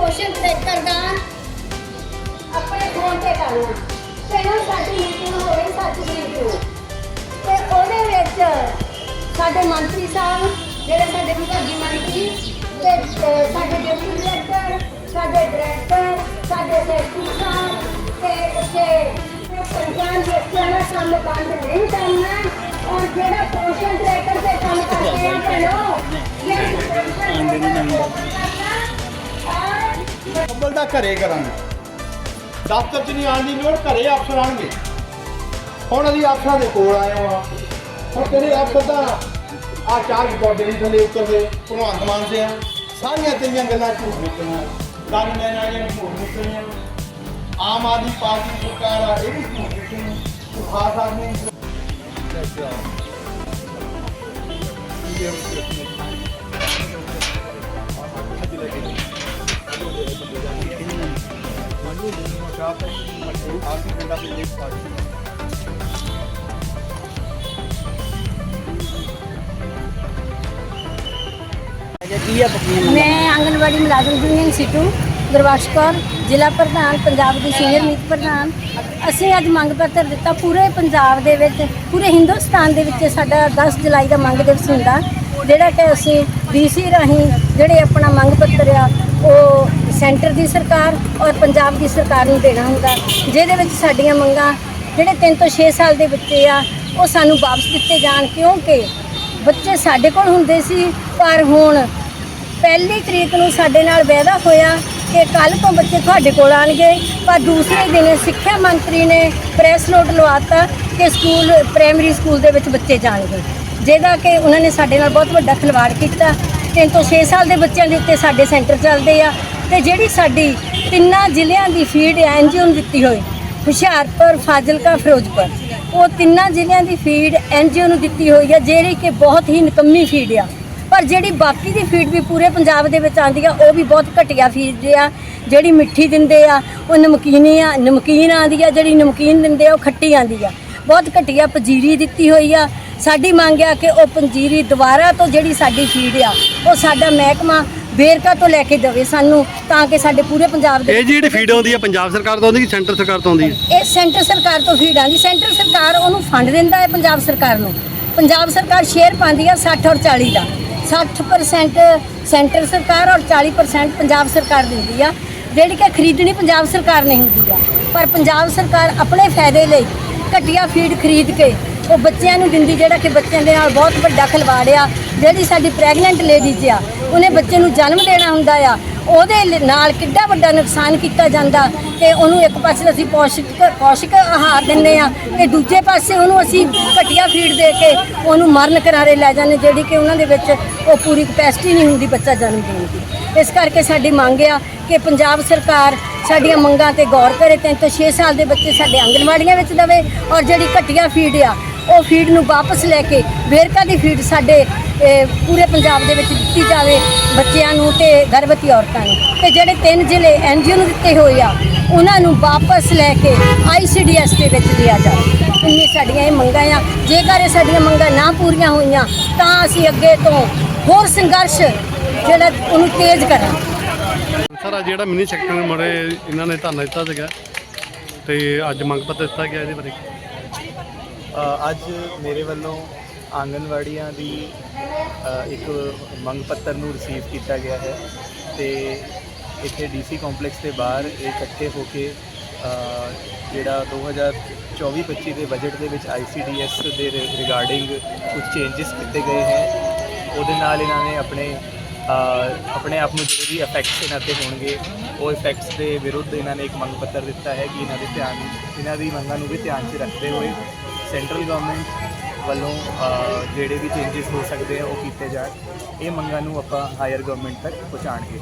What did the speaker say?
Question paper ਦਾ ਆਪਣੇ phone ਤੇ ਕਰਨਾ ਪਹਿਲਾਂ ਸਾਡੀ ਮੀਟਿੰਗ ਹੋਵੇ ਸਾਡੀ ਮੀਟਿੰਗ ਤੇ ਉਹਦੇ ਵਿੱਚ ਸਾਡੇ ਮੰਤਰੀ ਸਾਹਿਬ ਜਿਹੜੇ ਸਾਡੇ ਵਿਭਾਗੀ ਮੰਤਰੀ ਤੇ ਸਾਡੇ ਡਿਪਟੀ ਡਾਇਰੈਕਟਰ ਸਾਡੇ ਡਾਇਰੈਕਟਰ ਸਾਡੇ ਸੈਕਟਰੀ ਸਾਹਿਬ ਤੇ ਕੰਮ ਬੰਦ ਨਹੀਂ ਕਰਨਾ ਔਰ ਜਿਹੜਾ ਪੋਸ਼ਨ ਟਰੈਕਟਰ ਤੇ ਕੰਮ ਕਰਦੇ ਆ ਚਲੋ ਇਹ ਕੰਬਲ ਦਾ ਘਰੇ ਕਰਾਂਗੇ। ਦਫ਼ਤਰ 'ਚ ਨਹੀਂ ਆਉਣ ਦੀ ਲੋੜ ਘਰੇ ਅਫਸਰ ਆਣਗੇ ਹੁਣ ਅਸੀਂ ਅਫਸਰਾਂ ਦੇ ਕੋਲ ਆਏ ਹਾਂ। ਹੁਣ ਤੇਰੇ ਅਫਸਰ ਦਾ ਆ ਚਾਰ ਰਿਪੋਰਟ ਦੇ ਥੱਲੇ ਉੱਤਰਦੇ ਭਗਵੰਤ ਮਾਨ ਦੇ ਆ। ਸਾਰੀਆਂ ਤੇਰੀਆਂ ਗੱਲਾਂ ਝੂਠ ਗੱਲ ਮੈਂ ਆਈਆਂ ਝੂਠ ਨਿਕਲੀਆਂ। ਆਮ ਆਦਮੀ ਪਾਰਟੀ ਸਰਕਾਰ ਆ ਇਹ ਵੀ ਝੂਠ ਨਿਕਲੀ ਤੂੰ ਖਾਸ ਆਦਮੀ ਮੈਂ ਆਂਗਨਵਾੜੀ ਮੁਲਾਜ਼ਮ ਯੂਨੀਅਨ ਸੀਟੂ ਗੁਰਬਖਸ਼ ਕੌਰ, ਜ਼ਿਲ੍ਹਾ ਪ੍ਰਧਾਨ, ਪੰਜਾਬ ਦੀ ਸੀਨੀਅਰ ਮੀਤ ਪ੍ਰਧਾਨ। ਅਸੀਂ ਅੱਜ ਮੰਗ ਪੱਤਰ ਦਿੱਤਾ ਪੂਰੇ ਪੰਜਾਬ ਦੇ ਵਿੱਚ, ਪੂਰੇ ਹਿੰਦੁਸਤਾਨ ਦੇ ਵਿੱਚ ਸਾਡਾ 10 ਜੁਲਾਈ ਦਾ ਮੰਗ ਦਿਵਸ ਹੁੰਦਾ, ਜਿਹੜਾ ਕਿ ਅਸੀਂ ਡੀਸੀ ਰਾਹੀਂ ਜਿਹੜੇ ਆਪਣਾ ਮੰਗ ਪੱਤਰ ਆ, ਉਹ ਸੈਂਟਰ ਦੀ ਸਰਕਾਰ ਔਰ ਪੰਜਾਬ ਦੀ ਸਰਕਾਰ ਨੂੰ ਦੇਣਾ ਹੁੰਦਾ। ਜਿਹਦੇ ਵਿੱਚ ਸਾਡੀਆਂ ਮੰਗਾਂ ਜਿਹੜੇ 3 ਤੋਂ 6 ਸਾਲ ਦੇ ਬੱਚੇ ਆ, ਉਹ ਸਾਨੂੰ ਵਾਪਸ ਦਿੱਤੇ ਜਾਣ, ਕਿਉਂਕਿ ਬੱਚੇ ਸਾਡੇ ਕੋਲ ਹੁੰਦੇ ਸੀ, ਪਰ ਹੁਣ ਪਹਿਲੀ ਤਰੀਕ ਨੂੰ ਸਾਡੇ ਨਾਲ ਵਾਅਦਾ ਹੋਇਆ ਕਿ ਕੱਲ ਤੋਂ ਬੱਚੇ ਤੁਹਾਡੇ ਕੋਲ ਆਣਗੇ ਪਰ ਦੂਸਰੇ ਦਿਨ ਸਿੱਖਿਆ ਮੰਤਰੀ ਨੇ ਪ੍ਰੈਸ ਨੋਟ ਲਵਾਤਾ ਕਿ ਸਕੂਲ, ਪ੍ਰਾਇਮਰੀ ਸਕੂਲ ਦੇ ਵਿੱਚ ਬੱਚੇ ਜਾਣਗੇ। ਜਿਹਦਾ ਕਿ ਉਹਨਾਂ ਨੇ ਸਾਡੇ ਨਾਲ ਬਹੁਤ ਵੱਡਾ ਖਿਲਵਾੜ ਕੀਤਾ। 3 ਤੋਂ 6 ਸਾਲ ਦੇ ਬੱਚਿਆਂ ਦੇ ਉੱਤੇ ਸਾਡੇ ਸੈਂਟਰ ਚੱਲਦੇ ਆ। ਤੇ ਜਿਹੜੀ ਸਾਡੀ ਤਿੰਨਾਂ ਜ਼ਿਲ੍ਹਿਆਂ ਦੀ ਫੀਡ ਐਨਜੀਓ ਨੂੰ ਦਿੱਤੀ ਹੋਈ, ਹੁਸ਼ਿਆਰਪੁਰ, ਫਾਜ਼ਿਲਕਾ, ਫਿਰੋਜ਼ਪੁਰ, ਉਹ ਤਿੰਨਾਂ ਜ਼ਿਲ੍ਹਿਆਂ ਦੀ ਫੀਡ ਐਨਜੀਓ ਨੂੰ ਦਿੱਤੀ ਹੋਈ ਹੈ ਜਿਹੜੀ ਕਿ ਬਹੁਤ ਹੀ ਨਿਕੰਮੀ ਫੀਡ ਆ। ਪਰ ਜਿਹੜੀ ਬਾਕੀ ਦੀ ਫੀਡ ਵੀ ਪੂਰੇ ਪੰਜਾਬ ਦੇ ਵਿੱਚ ਆਉਂਦੀ ਆ ਉਹ ਵੀ ਬਹੁਤ ਘਟੀਆ ਫੀਡ ਆ। ਜਿਹੜੀ ਮਿੱਠੀ ਦਿੰਦੇ ਆ ਉਹ ਨਮਕੀਨੀ ਆ ਨਮਕੀਨ ਆਉਂਦੀ ਆ ਜਿਹੜੀ ਨਮਕੀਨ ਦਿੰਦੇ ਆ ਉਹ ਖੱਟੀ ਆਉਂਦੀ ਆ। ਬਹੁਤ ਘਟੀਆ ਪੰਜੀਰੀ ਦਿੱਤੀ ਹੋਈ ਆ। ਸਾਡੀ ਮੰਗ ਆ ਕਿ ਉਹ ਪੰਜੀਰੀ ਦੁਬਾਰਾ ਤੋਂ ਜਿਹੜੀ ਸਾਡੀ ਫੀਡ ਆ ਉਹ ਸਾਡਾ ਮਹਿਕਮਾ ਵੇਰਕਾ ਤੋਂ ਲੈ ਕੇ ਦੇਵੇ ਸਾਨੂੰ ਤਾਂ ਕਿ ਸਾਡੇ ਪੂਰੇ ਪੰਜਾਬ ਦੇ ਇਹ ਜਿਹੜੀ ਫੀਡ ਆਉਂਦੀ ਹੈ ਪੰਜਾਬ ਸਰਕਾਰ ਤੋਂ ਆਉਂਦੀ ਕਿ ਸੈਂਟਰ ਸਰਕਾਰ ਤੋਂ ਆਉਂਦੀ ਹੈ ਇਹ ਸੈਂਟਰ ਸਰਕਾਰ ਤੋਂ ਫੀਡ ਆਉਂਦੀ। ਸੈਂਟਰ ਸਰਕਾਰ ਉਹਨੂੰ ਫੰਡ ਦਿੰਦਾ ਹੈ ਪੰਜਾਬ ਸਰਕਾਰ ਨੂੰ। ਪੰਜਾਬ ਸਰਕਾਰ ਸ਼ੇਅਰ ਪਾਉਂਦੀ ਆ 60 ਔਰ 40 ਦਾ। 60% ਸੈਂਟਰ ਸਰਕਾਰ ਔਰ 40% ਪੰਜਾਬ ਸਰਕਾਰ ਦਿੰਦੀ ਆ। ਜਿਹੜੀ ਕਿ ਖਰੀਦਣੀ ਪੰਜਾਬ ਸਰਕਾਰ ਨਹੀਂ ਹੁੰਦੀ ਆ। ਪਰ ਪੰਜਾਬ ਸਰਕਾਰ ਆਪਣੇ ਫਾਇਦੇ ਲਈ ਘਟੀਆ ਫੀਡ ਖਰੀਦ ਕੇ ਉਹ ਬੱਚਿਆਂ ਨੂੰ ਦਿੰਦੀ, ਜਿਹੜਾ ਕਿ ਬੱਚਿਆਂ ਦੇ ਨਾਲ ਬਹੁਤ ਵੱਡਾ ਖਿਲਵਾੜ ਆ। ਜਿਹੜੀ ਸਾਡੀ ਪ੍ਰੈਗਨੈਂਟ ਲੇਡੀਜ਼ ਆ, ਉਹਨੇ ਬੱਚੇ ਨੂੰ ਜਨਮ ਦੇਣਾ ਹੁੰਦਾ ਆ। ਉਹਦੇ ਲ- ਨਾਲ ਕਿੱਡਾ ਵੱਡਾ ਨੁਕਸਾਨ ਕੀਤਾ ਜਾਂਦਾ ਕਿ ਉਹਨੂੰ ਇੱਕ ਪਾਸੇ ਅਸੀਂ ਪੌਸ਼ਟਿਕ ਪੌਸ਼ਟਿਕ ਆਹਾਰ ਦਿੰਦੇ ਆ ਤੇ ਦੂਜੇ ਪਾਸੇ ਉਹਨੂੰ ਅਸੀਂ ਘਟੀਆ ਫੀਡ ਦੇ ਕੇ ਉਹਨੂੰ ਮਰਨ ਕਰਾਰੇ ਲੈ ਜਾਂਦੇ ਜਿਹੜੀ ਕਿ ਉਹਨਾਂ ਦੇ ਵਿੱਚ ਉਹ ਪੂਰੀ ਕਪੈਸਿਟੀ ਨਹੀਂ ਹੁੰਦੀ ਬੱਚਾ ਜਨਮ ਦੇਣ ਦੀ। ਇਸ ਕਰਕੇ ਸਾਡੀ ਮੰਗ ਆ ਕਿ ਪੰਜਾਬ ਸਰਕਾਰ ਸਾਡੀਆਂ ਮੰਗਾਂ ਤੇ ਗੌਰ ਕਰੇ ਤਿੰਨ ਤੋਂ 6 ਸਾਲ ਦੇ ਬੱਚੇ ਸਾਡੇ ਆਂਗਣਵਾੜੀਆਂ ਵਿੱਚ ਦਵੇ ਔਰ ਜਿਹੜੀ ਘਟੀਆ ਫੀਡ ਆ ਉਹ ਫੀਡ ਨੂੰ ਵਾਪਸ ਲੈ ਕੇ ਵੇਰਕਾ ਦੀ ਫੀਡ ਸਾਡੇ ਪੂਰੇ ਪੰਜਾਬ ਦੇ ਵਿੱਚ ਦਿੱਤੀ ਜਾਵੇ ਬੱਚਿਆਂ ਨੂੰ ਤੇ ਗਰਭਵਤੀ ਔਰਤਾਂ ਨੂੰ। ਤੇ ਜਿਹੜੇ ਤਿੰਨ ਜ਼ਿਲ੍ਹੇ ਐਨਜੀਓ ਨੂੰ ਦਿੱਤੇ ਹੋਏ ਆ, ਉਹਨਾਂ ਨੂੰ ਵਾਪਸ ਲੈ ਕੇ ਆਈਸੀਡੀਐਸ ਦੇ ਵਿੱਚ ਲਿਆ ਜਾਵੇ। ਇੰਨੀ ਸਾਡੀਆਂ ਇਹ ਮੰਗਾਂ ਆ। ਜੇਕਰ ਇਹ ਸਾਡੀਆਂ ਮੰਗਾਂ ਨਾ ਪੂਰੀਆਂ ਹੋਈਆਂ, ਤਾਂ ਅਸੀਂ ਅੱਗੇ ਤੋਂ ਹੋਰ ਸੰਘਰਸ਼ ਜਿਹੜਾ ਉਹਨੂੰ ਤੇਜ਼ ਕਰਾਂ ਸਰ ਜਿਹੜਾ ਮਿਨੀ ਸੈਕਟਰ ਮੜੇ, ਇਹਨਾਂ ਨੇ ਧਰਨਾ ਦਿੱਤਾ ਸੀਗਾ। ਤੇ ਅੱਜ ਮੰਗ ਪੱਤਰ ਦਿੱਤਾ ਗਿਆ ਇਹਦੇ ਬਾਰੇ। ਅੱਜ ਮੇਰੇ ਵੱਲੋਂ ਆਂਗਨਵਾੜੀਆਂ ਦੀ ਇੱਕ ਮੰਗ ਪੱਤਰ ਨੂੰ ਰਿਸੀਵ ਕੀਤਾ ਗਿਆ ਹੈ ਤੇ ਇੱਥੇ ਡੀਸੀ ਕੰਪਲੈਕਸ ਦੇ ਬਾਹਰ ਇਹ ਇਕੱਠੇ ਹੋ ਕੇ ਅ, ਜਿਹੜਾ 2024-25 ਦੇ ਬਜਟ ਦੇ ਵਿੱਚ ਆਈਸੀਡੀਐਸ ਦੇ ਰਿਗਾਰਡਿੰਗ ਕੁਝ ਚੇਂਜਸ ਕੀਤੇ ਗਏ ਹੈ। ਉਹਦੇ ਨਾਲ ਇਹਨਾਂ ਨੇ ਆਪਣੇ ਆਪਣੇ ਆਪ ਨੂੰ ਜਿਹੜੇ ਵੀ ਇਫੈਕਟਸ ਇਹਨਾਂ ਤੇ ਹੋਣਗੇ ਉਹ ਇਫੈਕਟਸ ਦੇ ਵਿਰੁੱਧ ਇਹਨਾਂ ਨੇ ਇੱਕ ਮੰਗ ਪੱਤਰ ਦਿੱਤਾ ਹੈ ਕਿ ਇਹਨਾਂ ਦੇ ਧਿਆਨ ਇਹਨਾਂ ਦੀ ਮੰਗਾਂ ਨੂੰ ਵੀ ਧਿਆਨ 'ਚ ਰੱਖਦੇ ਹੋਏ ਸੈਂਟਰਲ ਗਵਰਨਮੈਂਟ ਵੱਲੋਂ ਜਿਹੜੇ ਵੀ ਚੇਂਜਸ ਹੋ ਸਕਦੇ ਆ, ਉਹ ਕੀਤੇ ਜਾਣ। ਇਹ ਮੰਗਾਂ ਨੂੰ ਆਪਾਂ ਹਾਇਰ ਗਵਰਨਮੈਂਟ ਤੱਕ ਪਹੁੰਚਾਣਗੇ